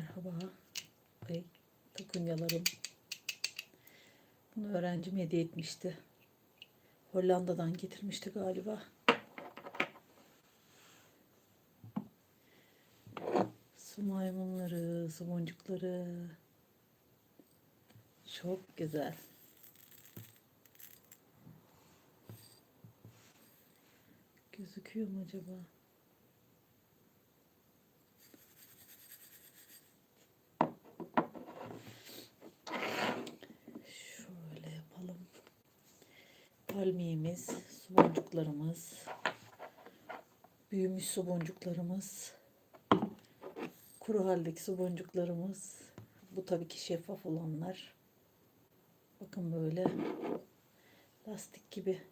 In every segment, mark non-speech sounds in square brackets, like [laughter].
Merhaba. Ay, takunyalarım. Bunu öğrencim hediye etmişti. Hollanda'dan getirmişti galiba. Su maymunları, su boncukları. Çok güzel. Gözüküyor mu acaba? Şöyle yapalım. Palmiyemiz, su boncuklarımız, büyümüş su boncuklarımız, kuru haldeki su boncuklarımız. Bu tabii ki şeffaf olanlar. Bakın böyle lastik gibi.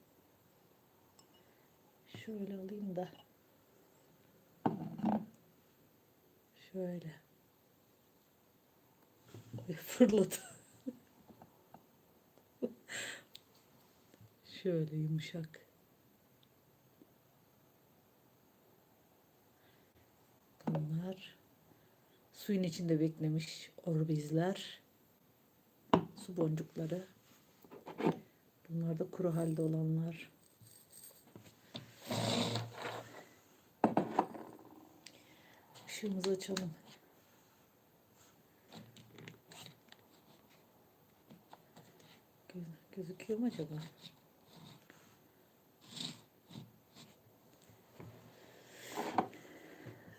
Şöyle alayım da. Şöyle. Ay, Fırladı. Şöyle yumuşak. Bunlar suyun içinde beklemiş orbizler. Su boncukları. Bunlar da kuru halde olanlar. Işığımızı açalım. Göz- Gözüküyor mu acaba?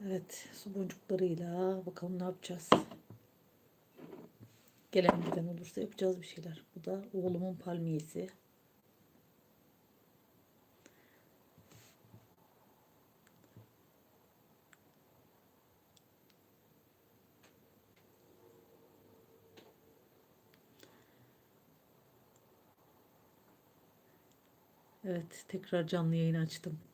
Evet, su boncuklarıyla bakalım ne yapacağız. Gelen giden olursa yapacağız bir şeyler. Bu da oğlumun palmiyesi. Evet, tekrar canlı yayın açtım.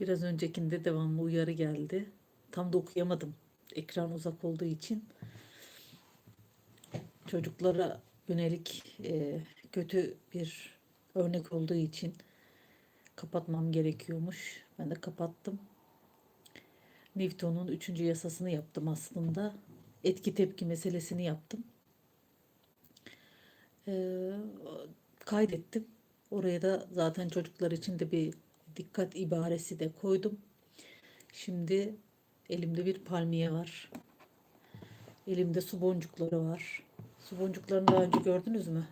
Biraz öncekinde devamlı uyarı geldi. Tam da okuyamadım. Ekran uzak olduğu için. Çocuklara yönelik e, kötü bir örnek olduğu için kapatmam gerekiyormuş. Ben de kapattım. Newton'un üçüncü yasasını yaptım aslında. Etki tepki meselesini yaptım. Ee, kaydettim. Oraya da zaten çocuklar için de bir dikkat ibaresi de koydum. Şimdi elimde bir palmiye var. Elimde su boncukları var. Su boncuklarını daha önce gördünüz mü?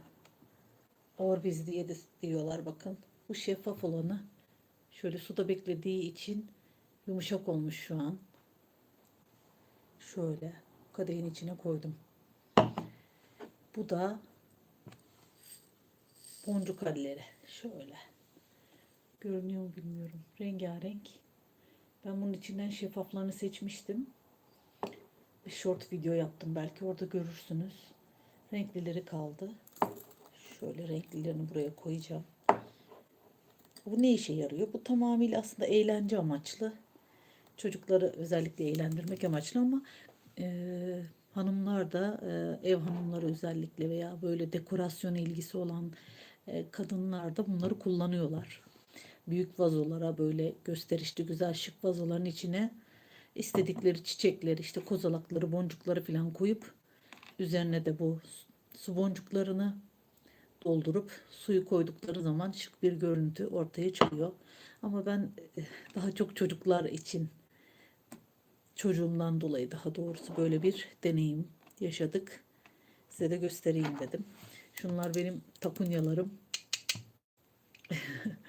Orbiz diye de diyorlar bakın. Bu şeffaf olanı şöyle suda beklediği için yumuşak olmuş şu an. Şöyle kadehin içine koydum. Bu da boncuk halleri. Şöyle. Görünüyor mu bilmiyorum. Rengarenk. Ben bunun içinden şeffaflarını seçmiştim. Bir short video yaptım. Belki orada görürsünüz. Renklileri kaldı. Şöyle renklilerini buraya koyacağım. Bu ne işe yarıyor? Bu tamamıyla aslında eğlence amaçlı. Çocukları özellikle eğlendirmek amaçlı ama e, hanımlar da e, ev hanımları özellikle veya böyle dekorasyon ilgisi olan e, kadınlar da bunları kullanıyorlar. Büyük vazolara böyle gösterişli güzel şık vazoların içine istedikleri çiçekleri işte kozalakları boncukları falan koyup üzerine de bu su boncuklarını doldurup suyu koydukları zaman şık bir görüntü ortaya çıkıyor. Ama ben eh, daha çok çocuklar için çocuğumdan dolayı daha doğrusu böyle bir deneyim yaşadık. Size de göstereyim dedim. Şunlar benim takunyalarım. [laughs]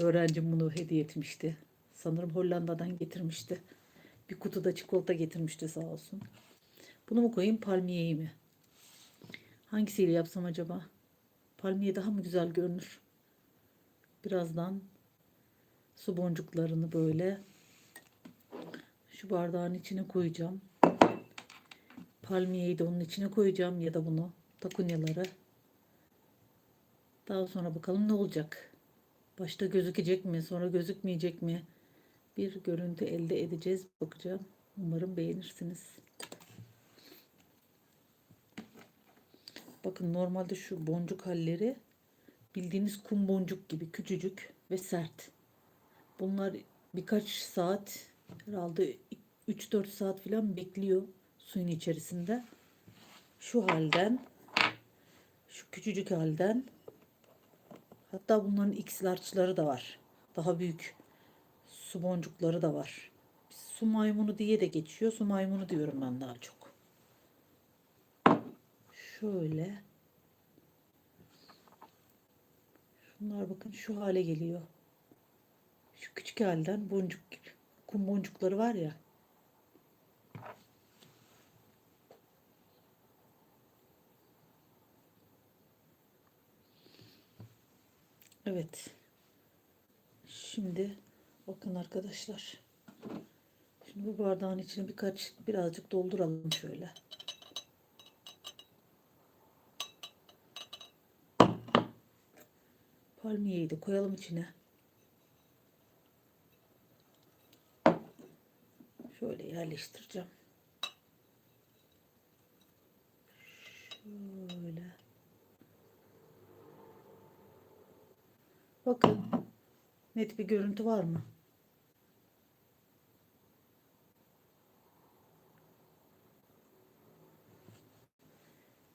Öğrencim bunu hediye etmişti. Sanırım Hollanda'dan getirmişti. Bir kutuda çikolata getirmişti sağ olsun. Bunu mu koyayım palmiyeyi mi? Hangisiyle yapsam acaba? Palmiye daha mı güzel görünür? Birazdan su boncuklarını böyle şu bardağın içine koyacağım. Palmiyeyi de onun içine koyacağım ya da bunu takunyaları. Daha sonra bakalım ne olacak. Başta gözükecek mi, sonra gözükmeyecek mi? Bir görüntü elde edeceğiz. Bakacağım. Umarım beğenirsiniz. Bakın normalde şu boncuk halleri bildiğiniz kum boncuk gibi küçücük ve sert. Bunlar birkaç saat herhalde 3-4 saat falan bekliyor suyun içerisinde. Şu halden şu küçücük halden hatta bunların X large'ları da var. Daha büyük su boncukları da var. Su maymunu diye de geçiyor. Su maymunu diyorum ben daha çok. Şöyle. Şunlar bakın şu hale geliyor. Şu küçük halden boncuk kum boncukları var ya. Evet. Şimdi bakın arkadaşlar. Şimdi bu bardağın içine birkaç birazcık dolduralım şöyle. Palmiyeyi de koyalım içine. Şöyle yerleştireceğim. Şöyle. Bakın. Net bir görüntü var mı?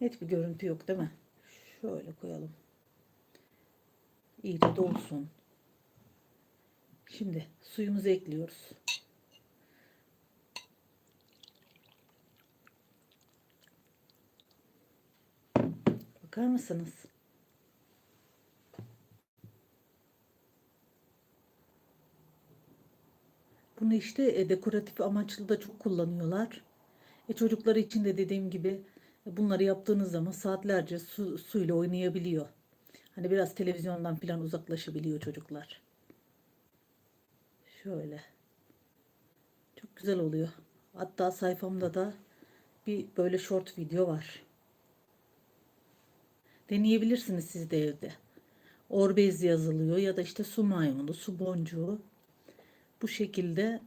Net bir görüntü yok değil mi? Şöyle koyalım. İyice dolsun. Şimdi suyumuzu ekliyoruz. Bakar mısınız? Bunu işte e, dekoratif amaçlı da çok kullanıyorlar. E, çocukları için de dediğim gibi e, bunları yaptığınız zaman saatlerce su, suyla oynayabiliyor. Hani biraz televizyondan falan uzaklaşabiliyor çocuklar. Şöyle. Çok güzel oluyor. Hatta sayfamda da bir böyle short video var. Deneyebilirsiniz siz de evde. Orbez yazılıyor ya da işte su maymunu, su boncuğu. Bu şekilde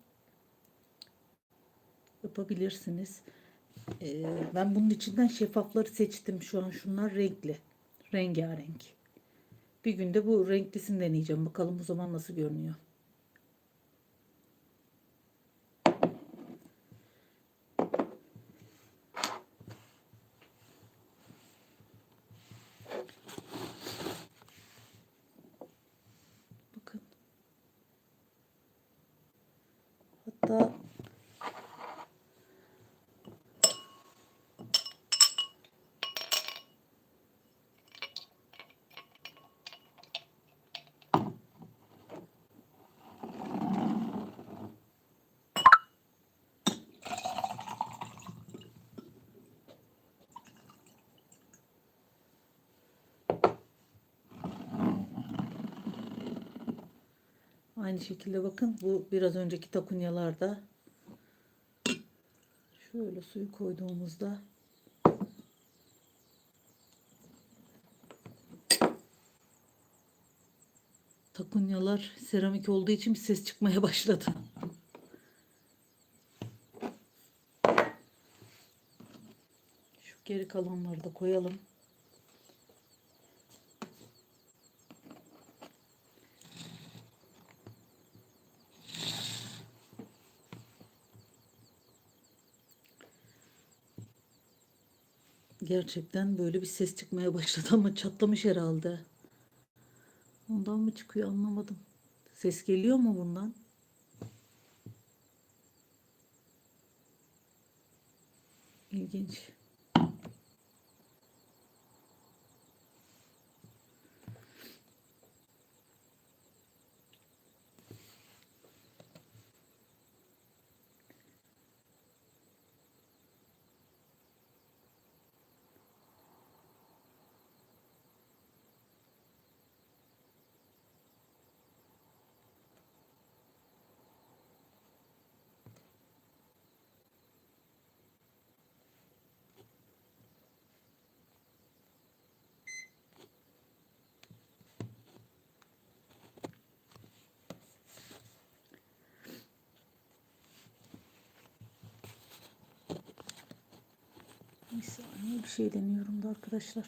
yapabilirsiniz. Ee, ben bunun içinden şeffafları seçtim. Şu an şunlar renkli. Rengarenk. Bir günde bu renklisini deneyeceğim. Bakalım o zaman nasıl görünüyor. Bakın. Hatta Aynı şekilde bakın bu biraz önceki takunyalarda şöyle suyu koyduğumuzda takunyalar seramik olduğu için bir ses çıkmaya [laughs] başladı. Şu geri kalanları da koyalım. Gerçekten böyle bir ses çıkmaya başladı ama çatlamış herhalde. Ondan mı çıkıyor anlamadım. Ses geliyor mu bundan? İlginç. Bir saniye bir şey deniyorum da arkadaşlar.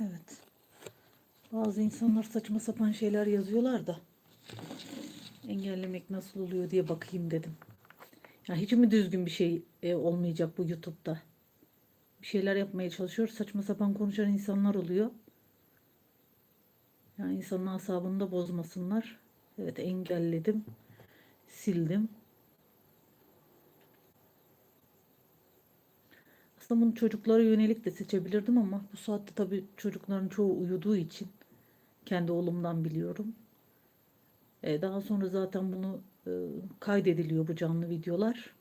Evet. Bazı insanlar saçma sapan şeyler yazıyorlar da engellemek nasıl oluyor diye bakayım dedim. Ya hiç mi düzgün bir şey e, olmayacak bu YouTube'da? Bir şeyler yapmaya çalışıyor. Saçma sapan konuşan insanlar oluyor. Yani insanın asabını da bozmasınlar. Evet engelledim. Sildim. Aslında bunu çocuklara yönelik de seçebilirdim ama bu saatte tabii çocukların çoğu uyuduğu için kendi oğlumdan biliyorum. E, daha sonra zaten bunu e, kaydediliyor bu canlı videolar.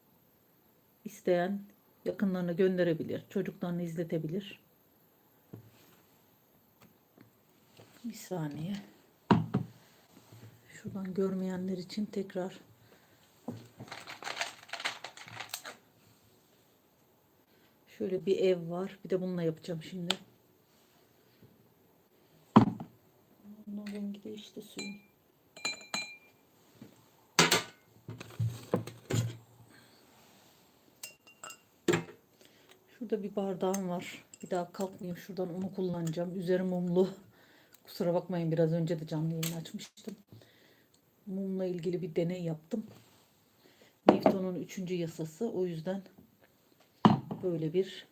İsteyen yakınlarına gönderebilir, çocuklarını izletebilir. Bir saniye. Şuradan görmeyenler için tekrar Şöyle bir ev var. Bir de bununla yapacağım şimdi. Bunun rengi değişti suyun. Şurada bir bardağım var. Bir daha kalkmayayım. Şuradan onu kullanacağım. Üzeri mumlu. Kusura bakmayın biraz önce de canlı yayın açmıştım. Mumla ilgili bir deney yaptım. Newton'un üçüncü yasası. O yüzden böyle bir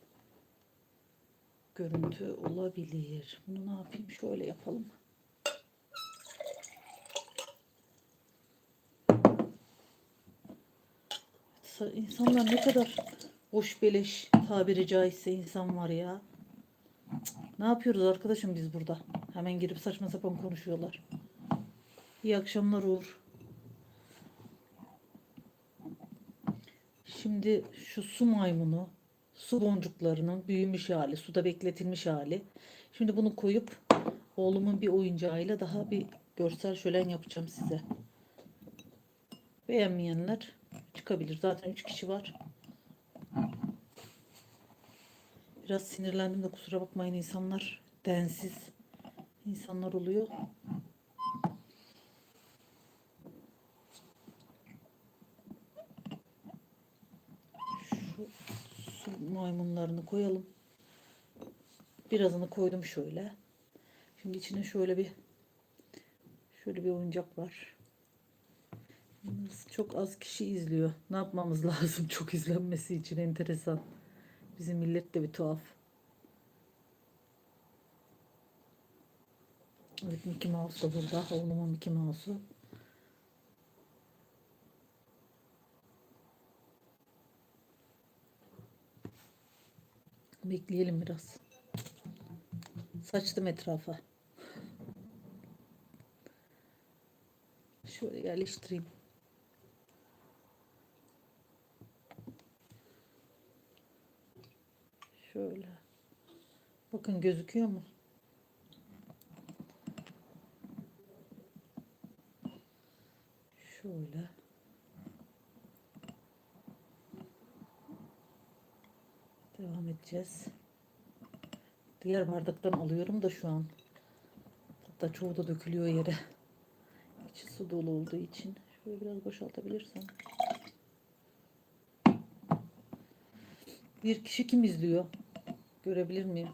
görüntü olabilir. Bunu ne yapayım? Şöyle yapalım. Sa- İnsanlar ne kadar boş beleş tabiri caizse insan var ya. Ne yapıyoruz arkadaşım biz burada? Hemen girip saçma sapan konuşuyorlar. İyi akşamlar Uğur. Şimdi şu su maymunu, su boncuklarının büyümüş hali, suda bekletilmiş hali. Şimdi bunu koyup oğlumun bir oyuncağıyla daha bir görsel şölen yapacağım size. Beğenmeyenler çıkabilir. Zaten 3 kişi var. Biraz sinirlendim de kusura bakmayın insanlar. Densiz insanlar oluyor. Şu su maymunlarını koyalım. Birazını koydum şöyle. Şimdi içine şöyle bir şöyle bir oyuncak var. Çok az kişi izliyor. Ne yapmamız [laughs] lazım çok izlenmesi için enteresan. Bizim millet de bir tuhaf. Evet Mickey Mouse da burada. Oğlumun Mickey Mouse'u. Bekleyelim biraz. Saçtım etrafa. Şöyle yerleştireyim. Şöyle. Bakın gözüküyor mu? Şöyle. Devam edeceğiz. Diğer bardaktan alıyorum da şu an. Hatta çoğu da dökülüyor yere. İçi su dolu olduğu için. Şöyle biraz boşaltabilirsem. Bir kişi kim izliyor? Görebilir miyim?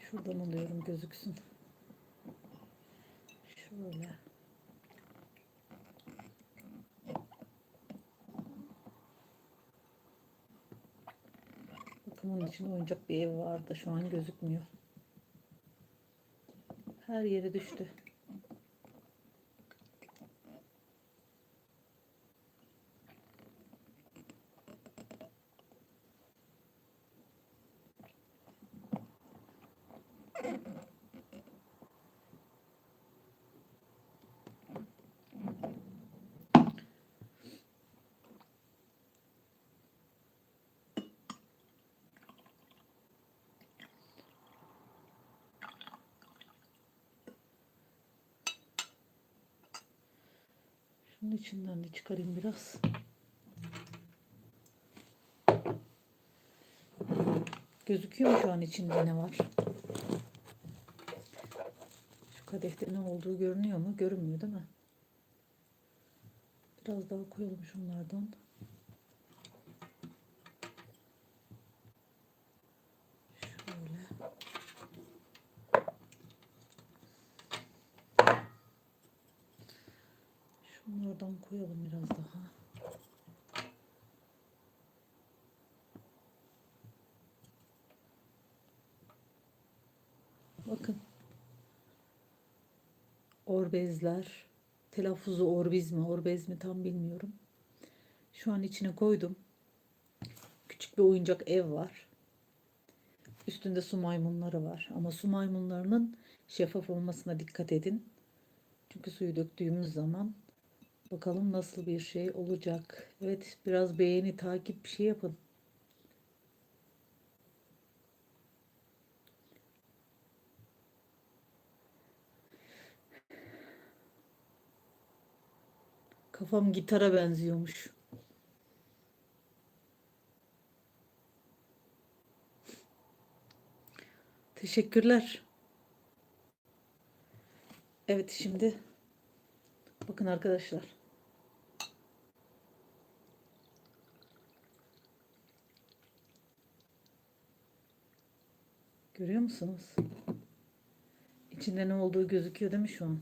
Şuradan alıyorum gözüksün. Şöyle. Bakın onun için oyuncak bir ev vardı. Şu an gözükmüyor. Her yere düştü. Şunun içinden de çıkarayım biraz. Gözüküyor mu şu an içinde ne var? Şu kadehte ne olduğu görünüyor mu? Görünmüyor değil mi? Biraz daha koyalım şunlardan. Şunlardan koyalım biraz daha. Bakın. Orbezler. Telaffuzu orbiz mi, orbez mi tam bilmiyorum. Şu an içine koydum. Küçük bir oyuncak ev var. Üstünde su maymunları var. Ama su maymunlarının şeffaf olmasına dikkat edin. Çünkü suyu döktüğümüz zaman bakalım nasıl bir şey olacak. Evet biraz beğeni, takip bir şey yapın. Kafam gitara benziyormuş. Teşekkürler. Evet şimdi bakın arkadaşlar. Görüyor musunuz? İçinde ne olduğu gözüküyor değil mi şu an?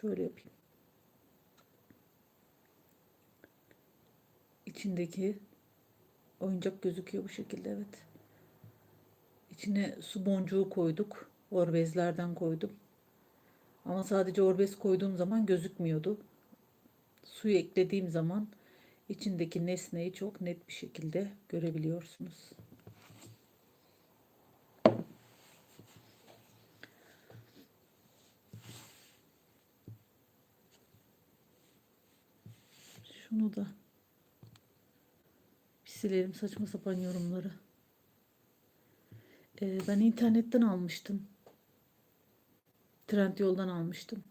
Şöyle yapayım. İçindeki oyuncak gözüküyor bu şekilde evet. İçine su boncuğu koyduk. Orbezlerden koydum. Ama sadece orbez koyduğum zaman gözükmüyordu. Suyu eklediğim zaman içindeki nesneyi çok net bir şekilde görebiliyorsunuz. Şunu da bir silelim saçma sapan yorumları. Ee, ben internetten almıştım. Trendyol'dan almıştım.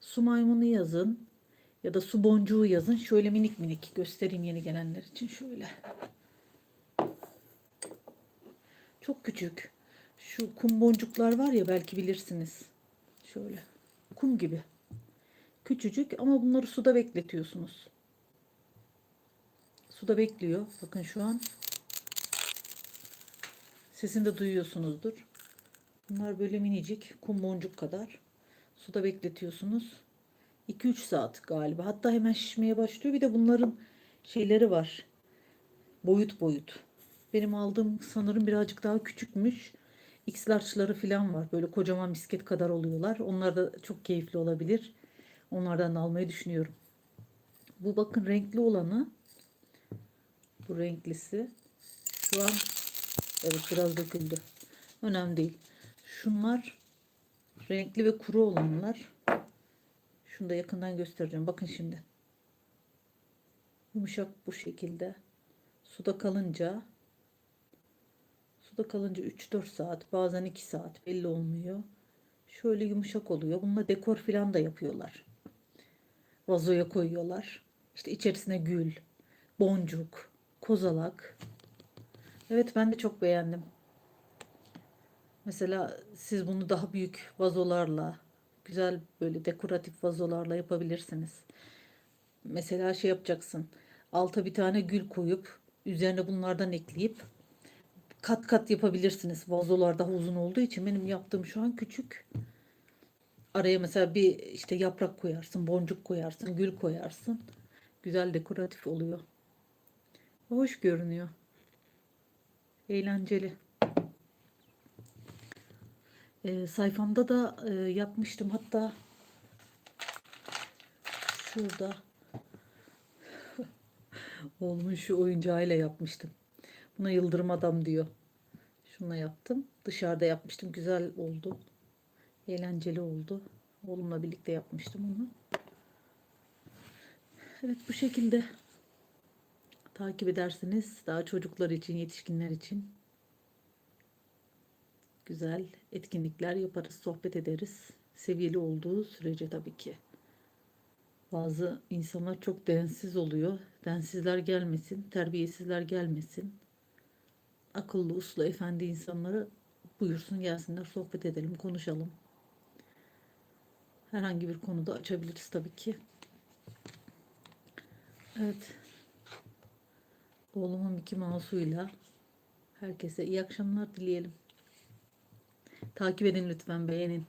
Su maymunu yazın ya da su boncuğu yazın. Şöyle minik minik göstereyim yeni gelenler için şöyle. Çok küçük. Şu kum boncuklar var ya belki bilirsiniz. Şöyle. Kum gibi. Küçücük ama bunları suda bekletiyorsunuz. Suda bekliyor. Bakın şu an sesini de duyuyorsunuzdur. Bunlar böyle minicik kum boncuk kadar. Suda bekletiyorsunuz. 2-3 saat galiba. Hatta hemen şişmeye başlıyor. Bir de bunların şeyleri var. Boyut boyut. Benim aldığım sanırım birazcık daha küçükmüş. X-large'ları falan var. Böyle kocaman misket kadar oluyorlar. Onlar da çok keyifli olabilir. Onlardan da almayı düşünüyorum. Bu bakın renkli olanı. Bu renklisi. Şu an evet biraz döküldü. Önemli değil. Şunlar renkli ve kuru olanlar. Şunu da yakından göstereceğim. Bakın şimdi. Yumuşak bu şekilde. Suda kalınca suda kalınca 3-4 saat bazen 2 saat belli olmuyor. Şöyle yumuşak oluyor. Bununla dekor falan da yapıyorlar. Vazoya koyuyorlar. İşte içerisine gül, boncuk, kozalak. Evet ben de çok beğendim. Mesela siz bunu daha büyük vazolarla, güzel böyle dekoratif vazolarla yapabilirsiniz. Mesela şey yapacaksın. Alta bir tane gül koyup üzerine bunlardan ekleyip kat kat yapabilirsiniz. Vazolar daha uzun olduğu için benim yaptığım şu an küçük. Araya mesela bir işte yaprak koyarsın, boncuk koyarsın, gül koyarsın. Güzel dekoratif oluyor. Hoş görünüyor. Eğlenceli. Ee, sayfamda da e, yapmıştım. Hatta şurada [laughs] oğlumun şu oyuncağıyla yapmıştım. Buna yıldırım adam diyor. Şuna yaptım. Dışarıda yapmıştım. Güzel oldu. Eğlenceli oldu. Oğlumla birlikte yapmıştım onu. Evet bu şekilde takip edersiniz. Daha çocuklar için, yetişkinler için güzel etkinlikler yaparız, sohbet ederiz. Seviyeli olduğu sürece tabii ki. Bazı insanlar çok densiz oluyor. Densizler gelmesin, terbiyesizler gelmesin. Akıllı, uslu, efendi insanları buyursun gelsinler, sohbet edelim, konuşalım. Herhangi bir konuda açabiliriz tabii ki. Evet. Oğlumun Mickey Mouse'uyla herkese iyi akşamlar dileyelim. Takip edin lütfen beğenin.